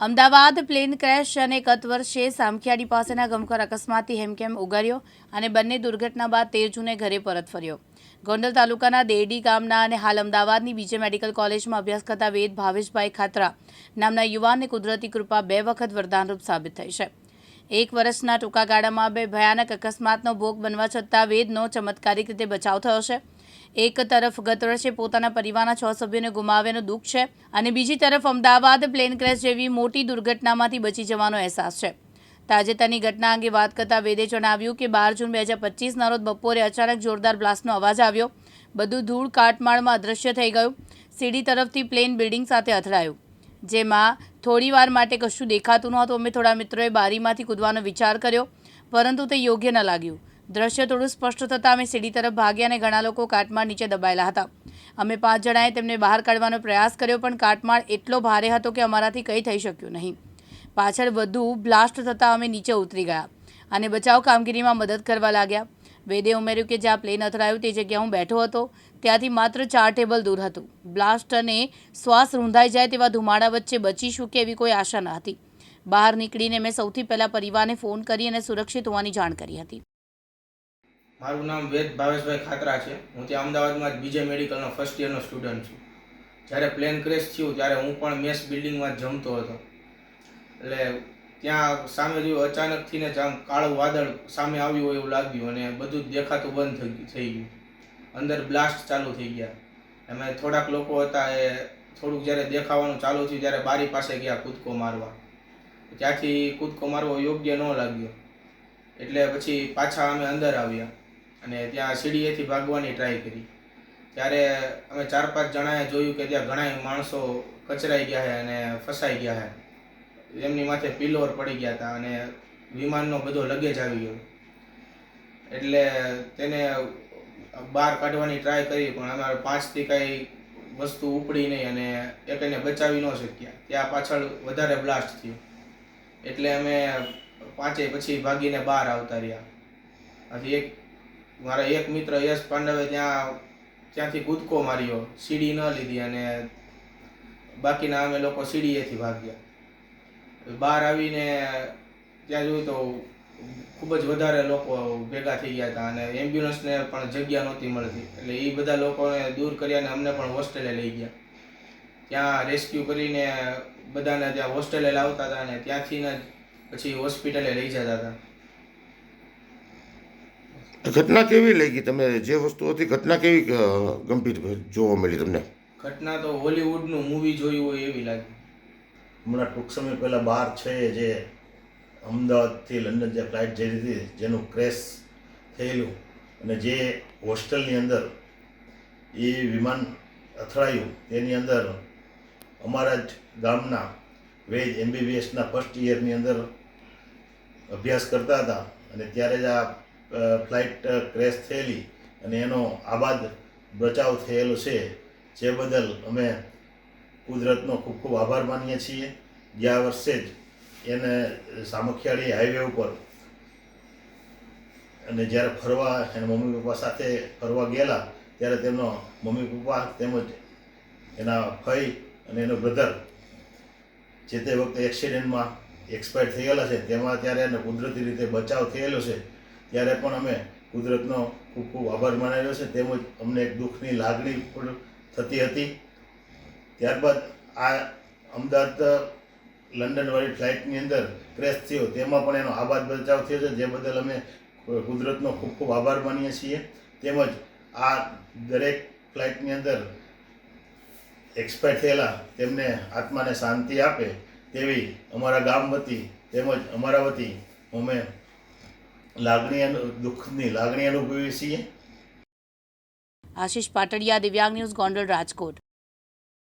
Ahmedabad plane crash અને ગત વર્ષે સામખિયાળી પાસેના ગમખર અકસ્માતથી હેમખેમ ઉગર્યો અને બંને દુર્ઘટના બાદ તેર જૂને ઘરે પરત ફર્યો. ગોંડલ તાલુકાના દેરડી ગામના અને હાલ અમદાવાદની બીજે મેડિકલ કોલેજમાં અભ્યાસ કરતા વેદ ભાવેશભાઈ ખાતરા નામના યુવાનને કુદરતી કૃપા બે વખત વરદાનરૂપ સાબિત થઈ છે. એક વર્ષના ટૂંકા ગાળામાં બે ભયાનક અકસ્માતનો ભોગ બનવા છતાં વેદનો ચમત્કારિક રીતે બચાવ થયો છે. એક તરફ ગત વર્ષે પોતાના પરિવારના છ સભ્યોને ગુમાવ્યાનું દુઃખ છે અને બીજી તરફ અમદાવાદ પ્લેન ક્રેશ જેવી મોટી દુર્ઘટનામાંથી બચી જવાનો અહેસાસ છે. તાજેતરની ઘટના અંગે વાત કરતા વેદે જણાવ્યું કે બાર જૂન બે હજાર પચીસના રોજ બપોરે અચાનક જોરદાર બ્લાસ્ટનો અવાજ આવ્યો. બધું ધૂળ કાટમાળમાં અદૃશ્ય થઈ ગયું. સીડી તરફથી પ્લેન બિલ્ડિંગ સાથે અથડાયું. જેમાં થોડી વાર માટે કશું દેખાતું નહોતું. અમે થોડા મિત્રોએ બારીમાંથી કૂદવાનો વિચાર કર્યો, પરંતુ તે યોગ્ય ન લાગ્યું. દ્રશ્ય થોડું સ્પષ્ટ થતાં અમે સીડી તરફ ભાગ્યા અને ઘણા લોકો કાટમાળ નીચે દબાયેલા હતા. અમે પાંચ જણાએ તેમને બહાર કાઢવાનો પ્રયાસ કર્યો, પણ કાટમાળ એટલો ભારે હતો કે અમારાથી કંઈ થઈ શક્યું નહીં. પાછળ વધુ બ્લાસ્ટ થતાં અમે નીચે ઉતરી ગયા અને બચાવ કામગીરીમાં મદદ કરવા લાગ્યા. વેદે ઉમેર્યું કે જ્યાં પ્લેન અથડાયું તે જગ્યા હું બેઠો હતો, ત્યાંથી માત્ર ચાર ટેબલ દૂર હતું. બ્લાસ્ટ અને શ્વાસ રૂંધાઈ જાય તેવા ધુમાડા વચ્ચે બચીશું કે એવી કોઈ આશા ન હતી. બહાર નીકળીને મેં સૌથી પહેલાં પરિવારને ફોન કરી અને સુરક્ષિત હોવાની જાણ કરી હતી. મારું નામ વેદ ભાવેશભાઈ ખાતરા છે. હું ત્યાં અમદાવાદમાં જ બીજે મેડિકલનો ફર્સ્ટ યરનો સ્ટુડન્ટ છું. જ્યારે પ્લેન ક્રેશ થયું, ત્યારે હું પણ મેસ બિલ્ડિંગમાં જ જમતો હતો. એટલે ત્યાં સામે જોયું અચાનકથી ને આમ કાળું વાદળ સામે આવ્યું હોય એવું લાગ્યું અને બધું જ દેખાતું બંધ થઈ ગયું અંદર બ્લાસ્ટ ચાલુ થઈ ગયા. અમે થોડાક લોકો હતા, એ થોડુંક જ્યારે દેખાવાનું ચાલુ થયું, ત્યારે બારી પાસે ગયા કૂદકો મારવા. ત્યાંથી કૂદકો મારવો યોગ્ય ન લાગ્યો. એટલે પછી પાછા અમે અંદર આવ્યા. અને ત્યાં સીડીએથી ભાગવાની ટ્રાય કરી. ત્યારે અમે ચાર પાંચ જણાએ જોયું કે ત્યાં ઘણા માણસો કચરાઈ ગયા છે અને ફસાઈ ગયા છે એમની માથે પિલોર પડી ગયા હતા અને વિમાનનો બધો લગેજ આવી ગયો. એટલે તેને બહાર કાઢવાની ટ્રાય કરી, પણ અમારે પાંચથી કાંઈ વસ્તુ ઉપડી નહીં અને એક એને બચાવી ન શક્યા. ત્યાં પાછળ વધારે બ્લાસ્ટ થયું. એટલે અમે પાંચેય પછી ભાગીને બહાર આવતા રહ્યા. હજી એક મારા એક મિત્ર યશ પાંડવે ત્યાં, ત્યાંથી કૂદકો માર્યો, સીડી ન લીધી અને બાકીના અમે લોકો સીડીએથી ભાગ્યા. બહાર આવીને ત્યાં જોયું તો ખૂબ જ વધારે લોકો ભેગા થઈ ગયા હતા અને એમ્બ્યુલન્સને પણ જગ્યા નહોતી મળતી. એટલે એ બધા લોકોને દૂર કર્યા અને અમને પણ હોસ્ટેલે લઈ ગયા. ત્યાં રેસ્ક્યુ કરીને બધાને ત્યાં હોસ્ટેલે લાવતા હતા અને ત્યાંથી ને પછી હોસ્પિટલે લઈ જતા હતા. ઘટના કેવી લાગી તમે? જે વસ્તુ હતી ઘટના કેવી ગંભીર જોવા મળી તમને? ઘટના તો હોલીવુડનું મૂવી જોયું હોય એવી લાગી. હમણાં ટૂંક સમય પહેલાં બહાર છે જે અમદાવાદથી લંડન જે ફ્લાઇટ જઈ હતી જેનું ક્રેશ થયેલું અને જે હોસ્ટેલની અંદર એ વિમાન અથડાયું તેની અંદર અમારા જ ગામના વેજ એમબીબીએસના ફર્સ્ટ યરની અંદર અભ્યાસ કરતા હતા અને ત્યારે જ આ ફ્લાઇટ ક્રેશ થયેલી અને એનો આબાદ બચાવ થયેલો છે, જે બદલ અમે કુદરતનો ખૂબ ખૂબ આભાર માનીએ છીએ. ગયા વર્ષે જ એને સામખિયાળી હાઈવે ઉપર અને જ્યારે ફરવા, એના મમ્મી પપ્પા સાથે ફરવા ગયેલા, ત્યારે તેમનો મમ્મી પપ્પા તેમજ એના ફઈ અને એનો બ્રધર જે તે વખતે એક્સિડન્ટમાં એક્સપાયર થયેલા છે, તેમાં ત્યારે એને કુદરતી રીતે બચાવ થયેલો છે. ત્યારે પણ અમે કુદરતનો ખૂબ ખૂબ આભાર માનેલો છે. તેમજ અમને એક દુઃખની લાગણી પણ થતી હતી. ત્યારબાદ આ અમદાવાદ લંડનવાળી ફ્લાઇટની અંદર ક્રેશ થયો. તેમાં પણ એનો આબાદ બચાવ થયો છે, જે બદલ અમે કુદરતનો ખૂબ ખૂબ આભાર માનીએ છીએ. તેમજ આ દરેક ફ્લાઇટની અંદર એક્સપાયર થયેલા તેમને આત્માને શાંતિ આપે તેવી અમારા ગામ વતી તેમજ અમારા વતી અમે લાગણી દુઃખની છીએ આશીષ પાટડિયા દિવ્યાંગ ન્યૂઝ ગોંડલ રાજકોટ.